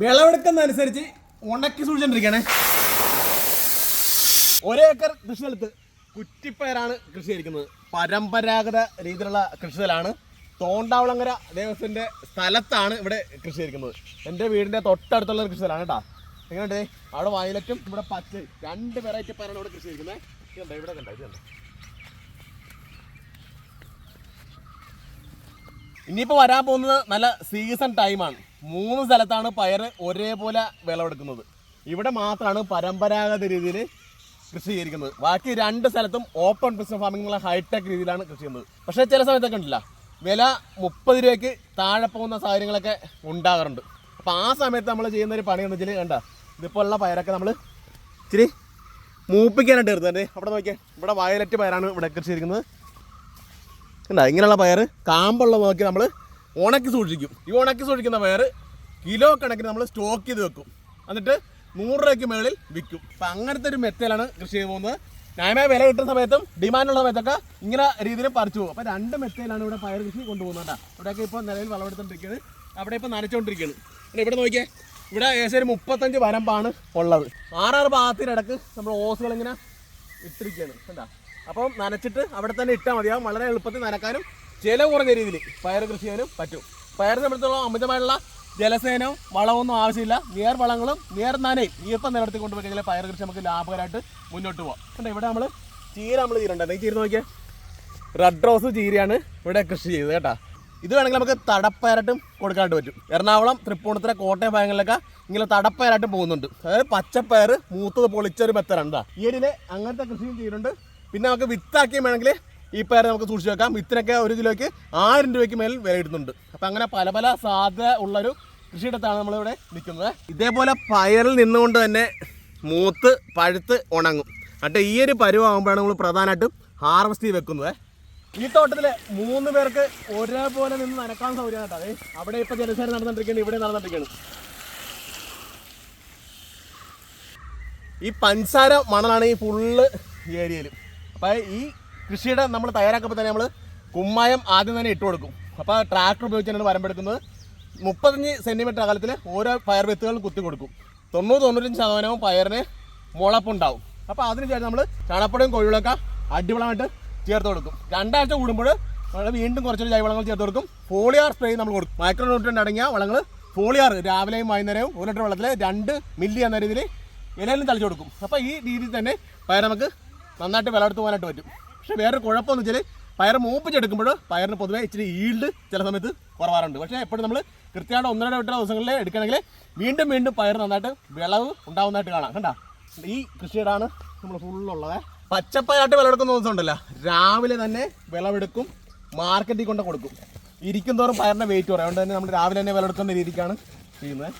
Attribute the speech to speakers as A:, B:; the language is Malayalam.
A: വിളവെടുക്കുന്നതനുസരിച്ച് ഉണക്കി സൂക്ഷിച്ചോണ്ടിരിക്കണേ. ഒരേക്കർ കൃഷി സ്ഥലത്ത് കുറ്റിപ്പയറാണ് കൃഷി ചെയ്തിരിക്കുന്നത്. പരമ്പരാഗത രീതിയിലുള്ള കൃഷി സ്ഥലമാണ് തോണ്ടാവളങ്ങര ദേവസ്വന്റെ സ്ഥലത്താണ് ഇവിടെ കൃഷി ചെയ്തിരിക്കുന്നത്. എന്റെ വീടിന്റെ തൊട്ടടുത്തുള്ള ഒരു കൃഷി സ്ഥലമാണ് കേട്ടോ. എങ്ങനെയുണ്ട്? അവിടെ വയലറ്റും ഇവിടെ പച്ച രണ്ട് വെറൈറ്റി പയറാണ് ഇവിടെ കൃഷി ചെയ്തിരിക്കുന്നത്. ഇതുണ്ടോ ഇവിടെ കണ്ടോ? ഇത് കണ്ടോ ഇനിയിപ്പോൾ വരാൻ പോകുന്നത് നല്ല സീസൺ ടൈമാണ് മൂന്ന് സ്ഥലത്താണ് പയർ ഒരേപോലെ വിളവെടുക്കുന്നത്. ഇവിടെ മാത്രമാണ് പരമ്പരാഗത രീതിയിൽ കൃഷി ചെയ്തിരിക്കുന്നത്. ബാക്കി രണ്ട് സ്ഥലത്തും ഓപ്പൺ ബിസിനസ് ഫാമിംഗ് എന്നുള്ള ഹൈടെക് രീതിയിലാണ് കൃഷി ചെയ്യുന്നത്. പക്ഷേ ചില സമയത്തൊക്കെ ഉണ്ടല്ല വില മുപ്പത് രൂപയ്ക്ക് താഴെ പോകുന്ന സാഹചര്യങ്ങളൊക്കെ ഉണ്ടാകാറുണ്ട്. അപ്പോൾ ആ സമയത്ത് നമ്മൾ ചെയ്യുന്ന ഒരു പണി എന്ന് വെച്ചാൽ കണ്ട ഇതിപ്പോഴുള്ള പയറൊക്കെ നമ്മൾ ഇച്ചിരി മൂപ്പിക്കാനായിട്ട് എടുത്തത് അവിടെ നോക്കിയാൽ ഇവിടെ വയലറ്റ് പയറാണ് ഇവിടെ കൃഷി ചെയ്തിരിക്കുന്നത്. എന്താ ഇങ്ങനെയുള്ള പയർ കാമ്പുള്ള നോക്കി നമ്മൾ ഉണക്കി സൂക്ഷിക്കും. ഈ ഉണക്കി സൂക്ഷിക്കുന്ന പയർ കിലോ കണക്കിന് നമ്മൾ സ്റ്റോക്ക് ചെയ്ത് വെക്കും. എന്നിട്ട് നൂറ് രൂപയ്ക്ക് മുകളിൽ വിൽക്കും. അപ്പം അങ്ങനത്തെ ഒരു മെത്തേലാണ് കൃഷി ചെയ്ത് പോകുന്നത്. ന്യായമായ വില കിട്ടുന്ന സമയത്തും ഡിമാൻഡുള്ള സമയത്തൊക്കെ ഇങ്ങനെ രീതിയിൽ പറിച്ചു പോകും. അപ്പം രണ്ട് മെത്തേലാണ് ഇവിടെ പയർ കൃഷി കൊണ്ടുപോകുന്നത് കേട്ടോ. ഇവിടെയൊക്കെ ഇപ്പോൾ നിലവിൽ വളമെടുത്തോണ്ടിരിക്കുകയാണ് അവിടെ ഇപ്പോൾ നനച്ചുകൊണ്ടിരിക്കുകയാണ് ഇവിടെ നോക്കിയേ. ഇവിടെ ഏകദേശം ഒരു മുപ്പത്തഞ്ച് വരമ്പാണ് ഉള്ളത്. ആറാറ് ഭാഗത്തിനിടക്ക് നമ്മൾ ഓസുകൾ ഇങ്ങനെ ഇട്ടിരിക്കുകയാണ് എന്താ അപ്പം നനച്ചിട്ട് അവിടെ തന്നെ ഇട്ടാൽ മതിയാവും വളരെ എളുപ്പത്തിൽ നനക്കാനും ചിലവ് കുറഞ്ഞ രീതിയിൽ പയർ കൃഷി ചെയ്യാനും പറ്റും. പയർ സംബന്ധിച്ചോളം അമിതമായിട്ടുള്ള ജലസേനവും വളമൊന്നും ആവശ്യമില്ല. നിയർ വളങ്ങളും നിയർ നനയും ഈർപ്പം നിലനിർത്തി കൊണ്ടുപോയി പയർ കൃഷി നമുക്ക് ലാഭകരമായിട്ട് മുന്നോട്ട് പോകാം കണ്ടോ ഇവിടെ നമ്മൾ ചീര നമ്മൾ ചീരണ്ട? ഈ ചീര നോക്കിയാൽ റെഡ് റോസ് ചീരയാണ് ഇവിടെ കൃഷി ചെയ്തത് കേട്ടോ. ഇത് വേണമെങ്കിൽ നമുക്ക് തടപ്പയറായിട്ടും കൊടുക്കാനായിട്ട് പറ്റും. എറണാകുളം തൃപ്പൂണിത്തുറ കോട്ടയം ഭാഗങ്ങളിലൊക്കെ ഇങ്ങനെ തടപ്പയറായിട്ട് പോകുന്നുണ്ട്. അതായത് പച്ചപ്പയർ മൂത്തത് പൊളിച്ചൊരു മെത്തലാണ് കേട്ടോ. ഈ ഇടയിൽ അങ്ങനത്തെ കൃഷിയും ചെയ്യുന്നുണ്ട് പിന്നെ നമുക്ക് വിത്താക്കിയും വേണമെങ്കിൽ ഈ പയർ നമുക്ക് സൂക്ഷിച്ച് വെക്കാം. ഇത്തിനൊക്കെ ഒരു കിലോയ്ക്ക് ആയിരം രൂപയ്ക്ക് മേൽ വില കിട്ടുന്നുണ്ട്. അപ്പം അങ്ങനെ പല പല സാധ്യത ഉള്ളൊരു കൃഷിയിടത്താണ് നമ്മളിവിടെ നിൽക്കുന്നത്. ഇതേപോലെ പയറിൽ നിന്നുകൊണ്ട് തന്നെ മൂത്ത് പഴുത്ത് ഉണങ്ങും. എന്നിട്ട് ഈ ഒരു പരുവാകുമ്പോഴാണ് നമ്മൾ പ്രധാനമായിട്ടും ഹാർവസ്റ്റ് ചെയ്ത് വെക്കുന്നത്. ഈ തോട്ടത്തിലെ മൂന്ന് പേർക്ക് ഒരേപോലെ നിന്ന് നനക്കാൻ സൗകര്യം കേട്ടോ. അവിടെ ഇപ്പം ജലസേന നടന്നിട്ടിരിക്കുന്നു ഇവിടെ നടന്നിട്ടിരിക്കുന്നു ഈ പഞ്ചസാര മണലാണ് ഈ ഫുള്ള് ഏരിയയിൽ അപ്പം ഈ കൃഷിയുടെ നമ്മൾ തയ്യാറാക്കുമ്പോൾ തന്നെ നമ്മൾ കുമ്മായം ആദ്യം തന്നെ ഇട്ട് കൊടുക്കും. അപ്പോൾ ട്രാക്ടർ ഉപയോഗിച്ചാണ് വരമ്പെടുക്കുന്നത് മുപ്പത്തഞ്ച് സെന്റിമീറ്റർ അകലത്തിൽ ഓരോ പയർ വിത്തുകളും കുത്തി കൊടുക്കും. തൊണ്ണൂറ് തൊണ്ണൂറ്റഞ്ച് ശതമാനവും പയറിന് മുളപ്പുണ്ടാവും. അപ്പോൾ അതിന് ശേഷം നമ്മൾ ചാണപ്പൊടിയും കോഴികളൊക്കെ അടിവളമായിട്ട് ചേർത്ത് കൊടുക്കും. രണ്ടാഴ്ച കൂടുമ്പോൾ നമ്മൾ വീണ്ടും കുറച്ചൊരു ജൈവളങ്ങൾ ചേർത്ത് കൊടുക്കും. ഫോളിയാർ സ്പ്രേ നമ്മൾ കൊടുക്കും. മൈക്രോ ന്യൂട്രിയന്റ് അടങ്ങിയ വളങ്ങൾ ഫോളിയാർ രാവിലെയും വൈകുന്നേരവും ഒരു ലിറ്റർ വെള്ളത്തിൽ രണ്ട് മില്ലി എന്ന രീതിയിൽ ഇലയിലും തളിച്ചു കൊടുക്കും. അപ്പോൾ ഈ രീതിയിൽ തന്നെ പയർ നമുക്ക് നന്നായിട്ട് വിളവെടുത്ത് പോകാനായിട്ട് പറ്റും. പക്ഷേ വേറൊരു കുഴപ്പമെന്ന് വെച്ചാൽ പയർ മൂപ്പിച്ചെടുക്കുമ്പോൾ പയറിന് പൊതുവേ ഇച്ചിരി ഈൽഡ് ചില സമയത്ത് കുറവാറുണ്ട്. പക്ഷേ എപ്പോഴും നമ്മൾ കൃത്യമായിട്ട് ഒന്നര വിട്ട ദിവസങ്ങളിൽ എടുക്കണമെങ്കിൽ വീണ്ടും വീണ്ടും പയർ നന്നായിട്ട് വിളവ് ഉണ്ടാവുന്നതായിട്ട് കാണാം. കണ്ട? ഈ കൃഷിയിടാണ് നമ്മൾ ഫുള്ളുള്ളത്. പച്ചപ്പയറായിട്ട് വിളവെടുക്കുന്ന ദിവസം ഉണ്ടല്ലോ. രാവിലെ തന്നെ വിളവെടുക്കും മാർക്കറ്റിൽ കൊണ്ട് കൊടുക്കും. ഇരിക്കും തോറും പയറിന്റെ വെയിറ്റ് കുറയും. അതുകൊണ്ട് തന്നെ നമ്മൾ രാവിലെ തന്നെ വിളവെടുക്കുന്ന രീതിക്കാണ് ചെയ്യുന്നത്.